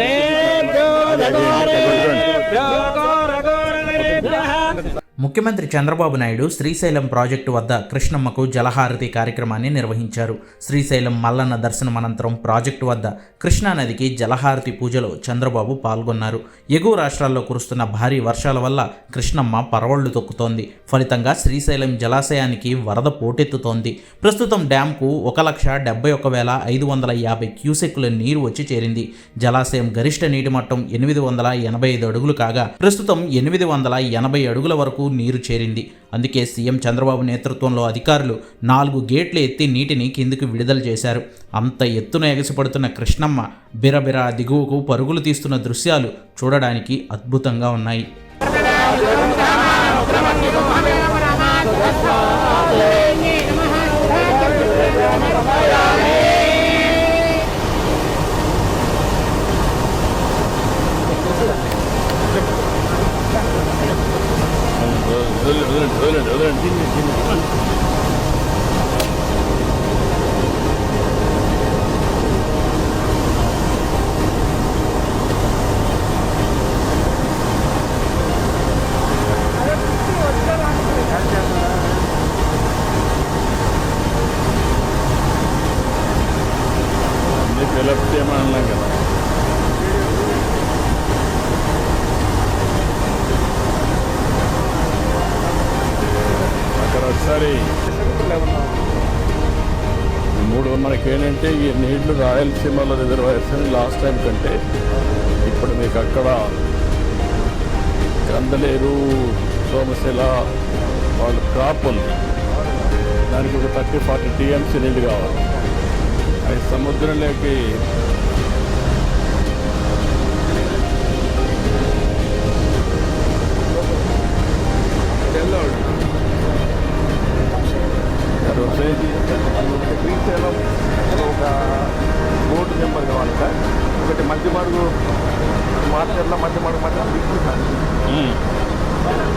రే bro రే bro ముఖ్యమంత్రి Chandrababu Naidu Srisailam project వద్ద కృష్ణమ్మకు జలహారతి కార్యక్రమాన్ని నిర్వహించారు. శ్రీశైలం మల్లన్న దర్శనం అనంతరం ప్రాజెక్టు వద్ద కృష్ణానదికి జలహారతి పూజలో చంద్రబాబు పాల్గొన్నారు. ఎగువ రాష్ట్రాల్లో కురుస్తున్న భారీ వర్షాల వల్ల కృష్ణమ్మ పరవళ్ళు తొక్కుతోంది. ఫలితంగా శ్రీశైలం జలాశయానికి వరద పోటెత్తుతోంది. ప్రస్తుతం డ్యాంకు ఒక లక్ష డెబ్బై ఒక వేల ఐదు వందల యాభై క్యూసెక్కుల నీరు వచ్చి చేరింది. జలాశయం గరిష్ట నీటి మట్టం ఎనిమిది వందల ఎనభై ఐదు అడుగులు కాగా ప్రస్తుతం ఎనిమిది వందల ఎనభై అడుగుల వరకు నీరు చేరింది. అందుకే సీఎం చంద్రబాబు నేతృత్వంలో అధికారులు నాలుగు గేట్లు ఎత్తి నీటిని కిందికి విడుదల చేశారు. అంత ఎత్తున ఎగసిపడుతున్న కృష్ణమ్మ బిరబిర దిగువకు పరుగులు తీస్తున్న దృశ్యాలు చూడడానికి అద్భుతంగా ఉన్నాయి. dinle dinle. Gelap diye mi anlanır? మరి. మూడు మనకి ఏంటంటే ఈ నీళ్ళు రాయలసీమలో రిజర్వాయర్స్ అని లాస్ట్ టైం కంటే ఇప్పుడు మీకు అక్కడ కందలేరు సోమశిల వాళ్ళ క్రాప్ ఉంది. దానికి ఒక థర్టీ ఫార్టీ టీఎంసీ నీళ్ళు కావాలి. అది సముద్రంలోకి మడుగు మధ్య బిట్టు సార్ ఉమ్,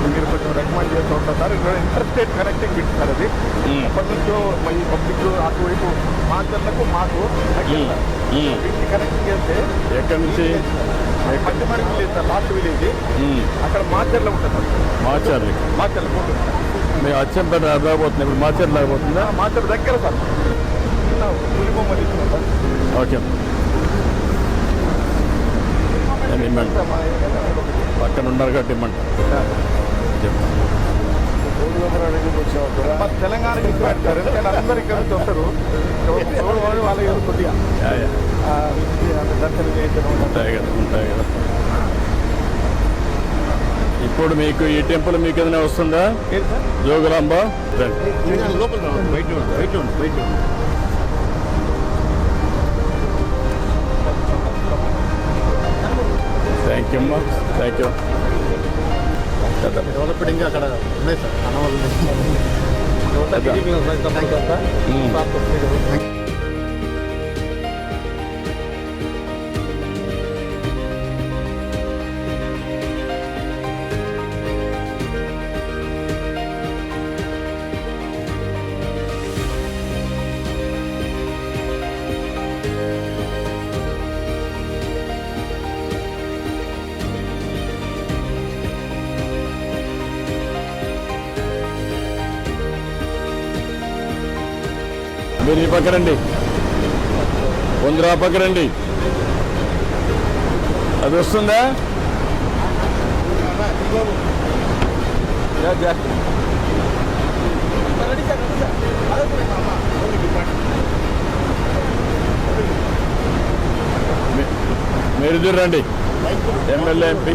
మీరు కొంచెం రికమెండ్ చేస్తూ ఉంటారు sir. Interstate connecting bit sir అది అప్పటి నుంచో ఈ పబ్లిక్ అటువైపు మార్చర్లకు మాకు ఉమ్, ఉమ్. బిట్ కనెక్ట్ చేస్తే ఎక్కడి నుంచి? మడుగు విలేజ్ సార్. లాస్ట్ విలేజ్ అక్కడ మార్చర్లో ఉంటుంది మార్చర్ల పోతుంది మేము అచ్చంపేట రాబోతుంది. ఇప్పుడు మార్చాలి రాబోతుందా మార్చర్ దగ్గర సార్. పులిబొమ్మ తీసుకున్నాం సార్ ఓకే. ఇమ్మంట పక్కన ఉన్నారు చెప్తాను మా తెలంగాణకి ఎక్కువ అంటారు. ఎందుకంటే అందరు ఇక్కడ నుంచి వస్తారు. వాళ్ళు వాళ్ళ కొద్దిగా దర్శనం చేయించడం ఉంటాయి కదా ఉంటాయి కదా. ఇప్పుడు మీకు ఈ టెంపుల్ మీకు ఏదైనా వస్తుందా? జోగులాంబ? రండి. లోపల బయట బయట బయట థ్యాంక్ యూ అమ్మా థ్యాంక్ యూ డెవలపింగ్ అక్కడ ఉన్నాయి సార్ అనవాళ్ళు మీరు ఈ పక్క రండి. వందరా పక్క రండి. అది వస్తుందా? మీరు రండి. MLA MP.